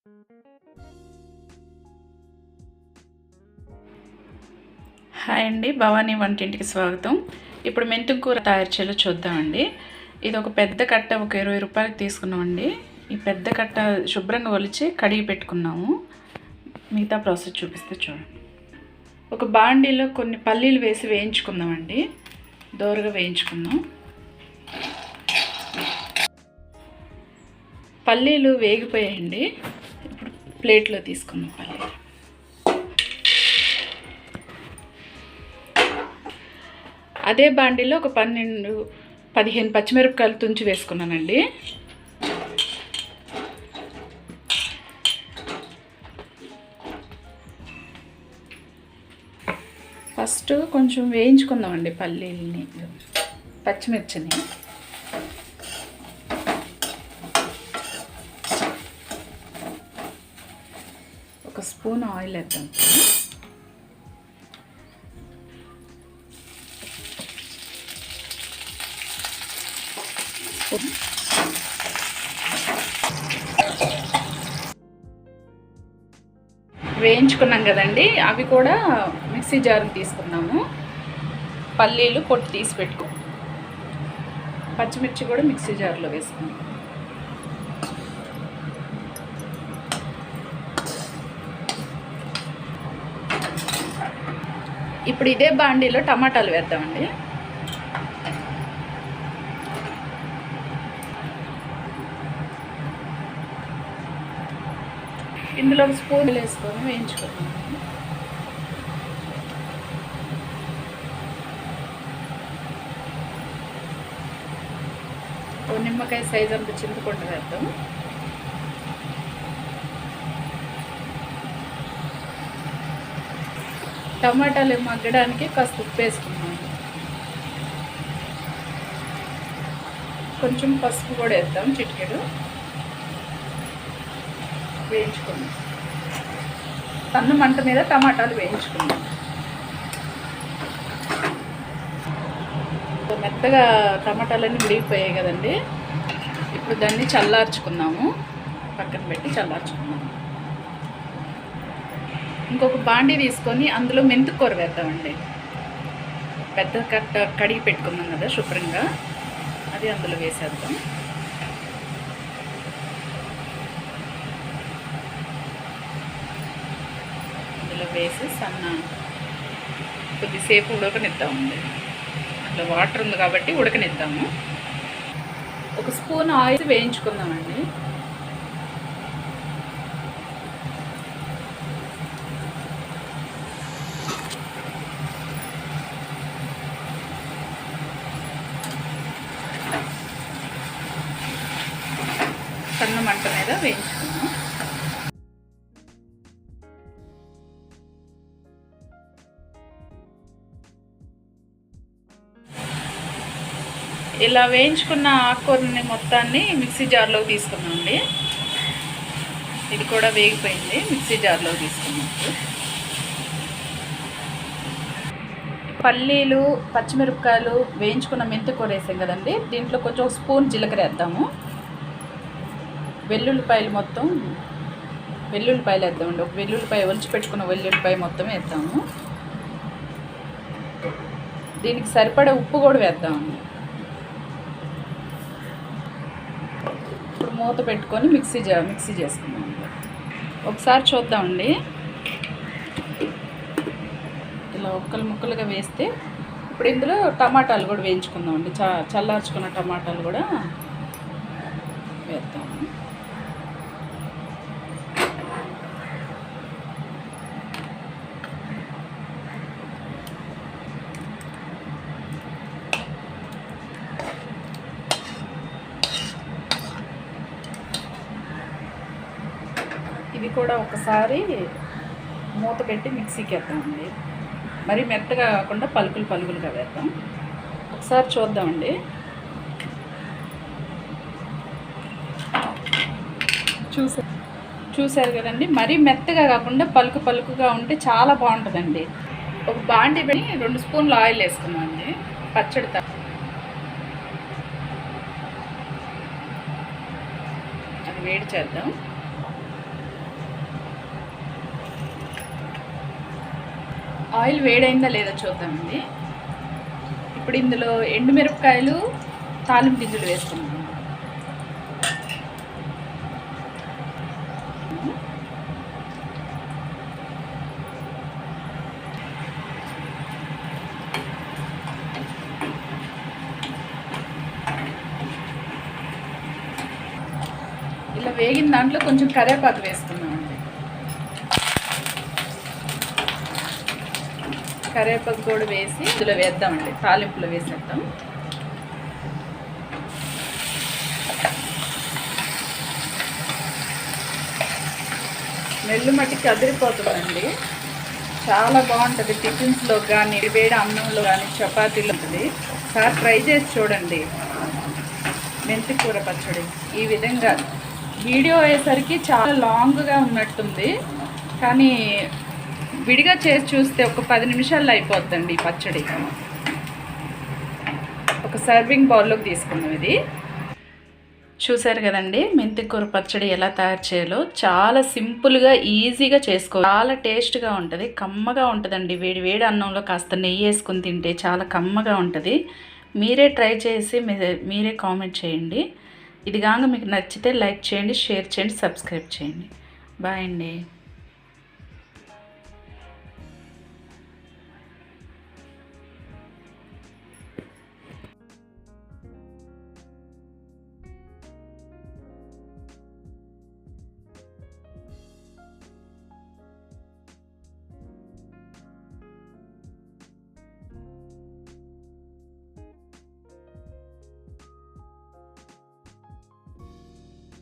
Hi అండి భవానీ వంటింటికి స్వాగతం. ఇప్పుడు మెంతుం కూర తయారు చేయాలో చూద్దామండి. ఇది ఒక పెద్ద కట్ట ఒక ఇరవై రూపాయలకి తీసుకున్నామండి. ఈ పెద్ద కట్ట శుభ్రంగా ఒలిచి కడిగి పెట్టుకున్నాము. మిగతా ప్రాసెస్ చూపిస్తే చూడండి. ఒక బాండీలో కొన్ని పల్లీలు వేసి వేయించుకుందామండి. దోరగా వేయించుకుందాం. పల్లీలు వేగిపోయాయండి. ప్లేట్లో తీసుకుందాం పల్లీలు అదే బాండీలో ఒక పన్నెండు పదిహేను పచ్చిమిరపకాయలు తుంచి వేసుకున్నానండి. ఫస్ట్ కొంచెం వేయించుకుందామండి పల్లీలని పచ్చిమిర్చిని. ఒక స్పూన్ ఆయిల్ వేద్దాం. వేయించుకున్నాం కదండి అవి కూడా మిక్సీ జార్కి తీసుకున్నాము పల్లీలు పొట్టు తీసి పెట్టుకో. పచ్చిమిర్చి కూడా మిక్సీ జార్లో వేసుకున్నాం ఇప్పుడు ఇదే బాండీలో టమాటాలు వేద్దామండి. ఇందులో ఒక స్పూన్ వేసుకొని వేయించుకోండి ఓ నిమ్మకాయ సైజ్ అంత చింతపండు వేద్దాం. టమాటాలు మగ్గడానికి కాస్త ఉప్పు వేసుకున్నాను కొంచెం పసుపు కూడా వేద్దాం చిటికెడు. వేయించుకుందాం. సన్న మంట మీద టమాటాలు వేయించుకుందాం. మెత్తగా టమాటాలన్నీ విడిగిపోయాయి కదండి. ఇప్పుడు దాన్ని చల్లార్చుకుందాము. పక్కన పెట్టి చల్లార్చుకుందాము. ఇంకొక బాండీ తీసుకొని అందులో మెంతుకూర వేద్దామండి. పెద్ద కట్ట కడిగి పెట్టుకున్నాం కదా శుభ్రంగా. అది అందులో వేసేద్దాం. అందులో వేసి సన్న కొద్దిసేపు ఉడకనిద్దామండి. అట్లా వాటర్ ఉంది కాబట్టి ఉడకనిద్దాము. ఒక స్పూన్ ఆయిల్ వేయించుకుందామండి సన్న మంట ఇలా వేయించుకున్న ఆకుకూరని మొత్తాన్ని మిక్సీ జార్లో తీసుకున్నామండి. ఇది కూడా వేగిపోయింది. మిక్సీ జార్లో తీసుకున్నాం. పల్లీలు పచ్చిమిరపకాయలు వేయించుకున్న మెంతి కూర వేసాం కదండి. దీంట్లో కొంచెం స్పూన్ జీలకర్ర వేద్దాము. వెల్లుల్లిపాయలు మొత్తం వెల్లుల్లిపాయలు వేద్దామండి. ఒక వెల్లుల్లిపాయ ఒలిచి పెట్టుకున్న వెల్లుల్లిపాయ మొత్తం వేద్దాము. దీనికి సరిపడే ఉప్పు కూడా వేద్దామండి ఇప్పుడు మూత పెట్టుకొని మిక్సీ చే మిక్సీ చేసుకున్నాం ఒకసారి చూద్దామండి. ఇలా ఒక్కలు ముక్కలుగా వేస్తే ఇప్పుడు ఇందులో టమాటాలు కూడా వేయించుకుందామండి. చ చల్లార్చుకున్న టమాటాలు కూడా వేద్దాము. ఇది కూడా ఒకసారి మూత పెట్టి మిక్సీకి వేద్దామండి. మరీ మెత్తగా కాకుండా పలుకులు పలుకులుగా వేద్దాం. ఒకసారి చూద్దామండి. చూసా చూసారు కదండి మరీ మెత్తగా కాకుండా పలుకు పలుకుగా ఉంటే చాలా బాగుంటుందండి. ఒక బాండి పెట్టి రెండు స్పూన్లు ఆయిల్ వేసుకున్నామండి పచ్చడి అది వేడి చేద్దాం. ఆయిల్ వేడైందా లేదా చూద్దామండి. ఇప్పుడు ఇందులో ఎండుమిరపకాయలు తాలింపు గింజలు వేసుకున్నాం ఇలా వేగిన దాంట్లో కొంచెం కరివేపాకు వేసుకున్నామండి కరివేపాకు కూడా వేసి ఇందులో వేద్దామండి. తాలింపులో వేసేద్దాం. మెల్లు మట్టికి అదిరిపోతుందండి. చాలా బాగుంటుంది టిఫిన్స్లో కానీ వేడి అన్నంలో కానీ చపాతీలు ఉంటుంది సార్ ట్రై చేసి చూడండి. మెంతి కూర పచ్చడి. ఈ విధంగా. వీడియో అయ్యేసరికి చాలా లాంగ్గా ఉన్నట్టుంది. కానీ విడిగా చేసి చూస్తే ఒక పది నిమిషాల్లో అయిపోద్దండి ఈ పచ్చడి. ఒక సర్వింగ్ బౌల్లోకి తీసుకున్నాం ఇది. చూసారు కదండి మెంతికూర పచ్చడి ఎలా తయారు చేయాలో చాలా సింపుల్గా ఈజీగా చేసుకో చాలా టేస్ట్గా ఉంటుంది కమ్మగా ఉంటుందండి. వేడి వేడి అన్నంలో కాస్త నెయ్యి వేసుకుని తింటే చాలా కమ్మగా ఉంటుంది. మీరే ట్రై చేసి మీరే కామెంట్ చేయండి. ఇది కాక మీకు నచ్చితే లైక్ చేయండి షేర్ చేయండి సబ్స్క్రైబ్ చేయండి. బాయ్ అండి.